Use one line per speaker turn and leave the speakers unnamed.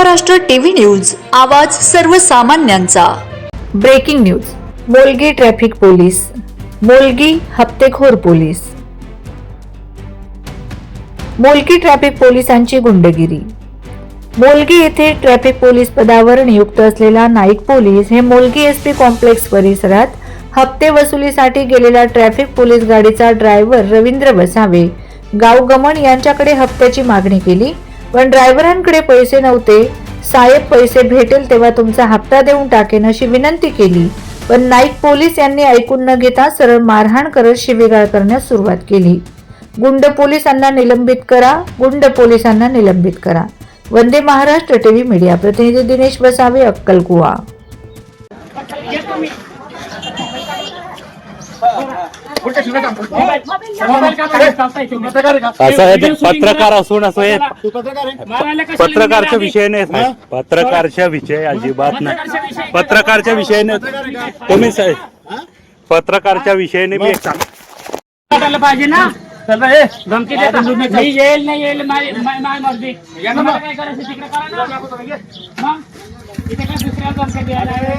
Maharashtra TV news आवाज सर्वसामान्यांचा.
Breaking news Molgi traffic police Molgi हप्तेखोर police. Molgi traffic पोलिसांची गुंडगिरी. मोलगी येथे ट्रॅफिक पोलीस पदावर नियुक्त असलेला नाईक पोलीस हे मोलगी एस पी कॉम्प्लेक्स परिसरात हप्ते वसुलीसाठी गेलेला ट्रॅफिक पोलीस गाडीचा ड्रायव्हर रवींद्र बसावे गाव गमन यांच्याकडे हप्त्याची मागणी केली पण ड्रायव्हरांकडे पैसे नव्हते. साहेब पैसे भेटेल तेव्हा तुमचा हप्ता देऊन टाकेन अशी विनंती केली. पण नाईक पोलीस यांनी ऐकून न घेता सरळ मारहाण करत शिवीगाळ करण्यास सुरुवात केली. गुंड पोलिसांना निलंबित करा गुंड पोलिसांना निलंबित करा. वंदे महाराष्ट्र टीव्ही मीडिया प्रतिनिधी दिनेश बसावे अक्कलकुवा.
असं आहे ते पत्रकार असून असं हे पत्रकारचा विषय नाही. पत्रकारच्या विषय अजिबात नाही. पत्रकारच्या विषय नाही. तुम्ही साहेब पत्रकारच्या विषयाने मी एक सांग.
पाहिजे ना? धमकी देता. नाही येईल नाही येईल माय मर्जी. तुम्हाला काय करायचं तिकडे करा ना. इथे काय दुसऱ्या धमकी द्यायला आहे?